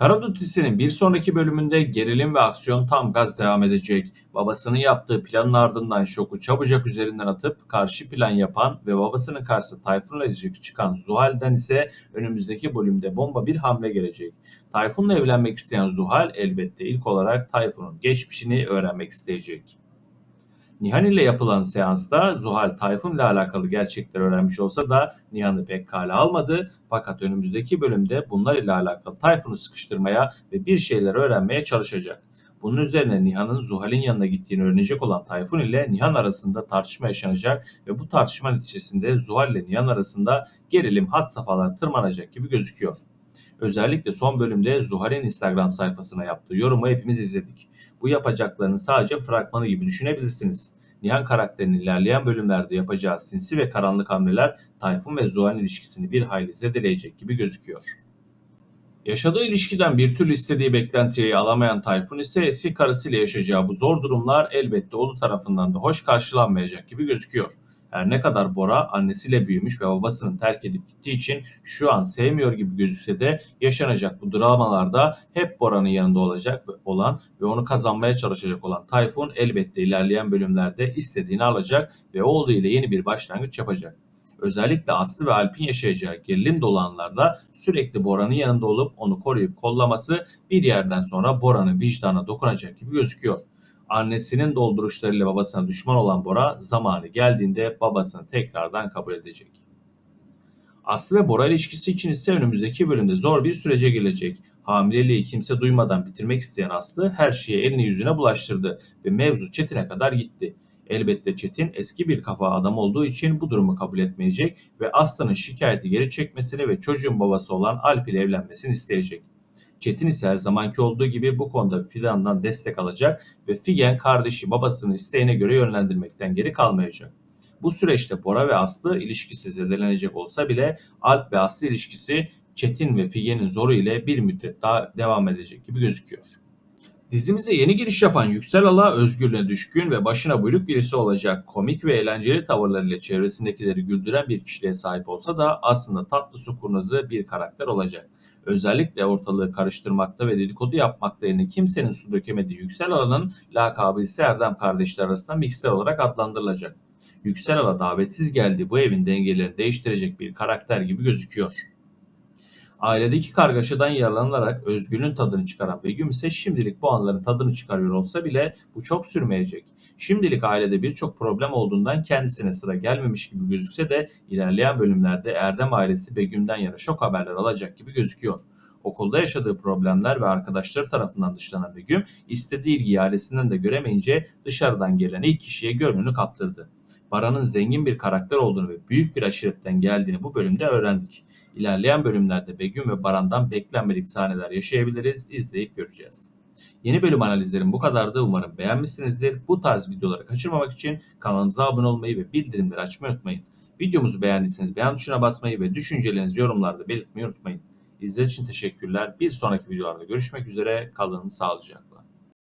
Karadut dizisinin bir sonraki bölümünde gerilim ve aksiyon tam gaz devam edecek. Babasının yaptığı planın ardından şoku çabucak üzerinden atıp karşı plan yapan ve babasının karşısına Tayfun'la çıkan Zuhal'den ise önümüzdeki bölümde bomba bir hamle gelecek. Tayfun'la evlenmek isteyen Zuhal elbette ilk olarak Tayfun'un geçmişini öğrenmek isteyecek. Nihan ile yapılan seansta Zuhal Tayfun ile alakalı gerçekleri öğrenmiş olsa da Nihan'ı pek kale almadı. Fakat önümüzdeki bölümde bunlar ile alakalı Tayfun'u sıkıştırmaya ve bir şeyler öğrenmeye çalışacak. Bunun üzerine Nihan'ın Zuhal'in yanına gittiğini öğrenecek olan Tayfun ile Nihan arasında tartışma yaşanacak ve bu tartışma neticesinde Zuhal ile Nihan arasında gerilim hat safhalar tırmanacak gibi gözüküyor. Özellikle son bölümde Zuhal'in Instagram sayfasına yaptığı yorumu hepimiz izledik. Bu yapacaklarının sadece fragmanı gibi düşünebilirsiniz. Nihan karakterinin ilerleyen bölümlerde yapacağı sinsi ve karanlık hamleler Tayfun ve Zuhal'in ilişkisini bir hayli zedeleyecek gibi gözüküyor. Yaşadığı ilişkiden bir türlü istediği beklentiyi alamayan Tayfun ise eski karısıyla yaşayacağı bu zor durumlar elbette oğlu tarafından da hoş karşılanmayacak gibi gözüküyor. Her ne kadar Bora annesiyle büyümüş ve babasını terk edip gittiği için şu an sevmiyor gibi gözükse de yaşanacak bu dramalarda hep Bora'nın yanında olacak ve olan ve onu kazanmaya çalışacak olan Tayfun elbette ilerleyen bölümlerde istediğini alacak ve oğlu ile yeni bir başlangıç yapacak. Özellikle Aslı ve Alp'in yaşayacağı gerilim dolu anlarda sürekli Bora'nın yanında olup onu koruyup kollaması bir yerden sonra Bora'nın vicdanına dokunacak gibi gözüküyor. Annesinin dolduruşlarıyla babasına düşman olan Bora zamanı geldiğinde babasını tekrardan kabul edecek. Aslı ve Bora ilişkisi için ise önümüzdeki bölümde zor bir sürece gelecek. Hamileliği kimse duymadan bitirmek isteyen Aslı her şeyi elini yüzüne bulaştırdı ve mevzu Çetin'e kadar gitti. Elbette Çetin eski bir kafa adam olduğu için bu durumu kabul etmeyecek ve Aslı'nın şikayeti geri çekmesini ve çocuğun babası olan Alp ile evlenmesini isteyecek. Çetin ise her zamanki olduğu gibi bu konuda Fidan'dan destek alacak ve Figen kardeşi babasının isteğine göre yönlendirmekten geri kalmayacak. Bu süreçte Bora ve Aslı ilişkisi zedelenecek olsa bile Alp ve Aslı ilişkisi Çetin ve Figen'in zoru ile bir müddet daha devam edecek gibi gözüküyor. Dizimize yeni giriş yapan Yüksel Ala özgürlüğüne düşkün ve başına buyruk birisi olacak. Komik ve eğlenceli tavırlarıyla çevresindekileri güldüren bir kişiliğe sahip olsa da aslında tatlı su kurnazı bir karakter olacak. Özellikle ortalığı karıştırmakta ve dedikodu yapmakta yerine kimsenin su dökemediği Yüksel Ala'nın lakabı ise Erdem kardeşler arasında mikser olarak adlandırılacak. Yüksel Ala davetsiz geldiği bu evin dengelerini değiştirecek bir karakter gibi gözüküyor. Ailedeki kargaşadan yararlanarak özgürlüğün tadını çıkaran Begüm ise şimdilik bu anların tadını çıkarıyor olsa bile bu çok sürmeyecek. Şimdilik ailede birçok problem olduğundan kendisine sıra gelmemiş gibi gözükse de ilerleyen bölümlerde Erdem ailesi Begüm'den yana şok haberler alacak gibi gözüküyor. Okulda yaşadığı problemler ve arkadaşları tarafından dışlanan Begüm istediği ilgiyi ailesinden de göremeyince dışarıdan gelen ilk kişiye gönlünü kaptırdı. Baran'ın zengin bir karakter olduğunu ve büyük bir aşiretten geldiğini bu bölümde öğrendik. İlerleyen bölümlerde Begüm ve Baran'dan beklenmedik sahneler yaşayabiliriz, izleyip göreceğiz. Yeni bölüm analizlerim bu kadardı. Umarım beğenmişsinizdir. Bu tarz videoları kaçırmamak için kanalımıza abone olmayı ve bildirimleri açmayı unutmayın. Videomuzu beğendiyseniz beğen tuşuna basmayı ve düşüncelerinizi yorumlarda belirtmeyi unutmayın. İzlediğiniz için teşekkürler. Bir sonraki videolarda görüşmek üzere. Kalın sağlıcakla.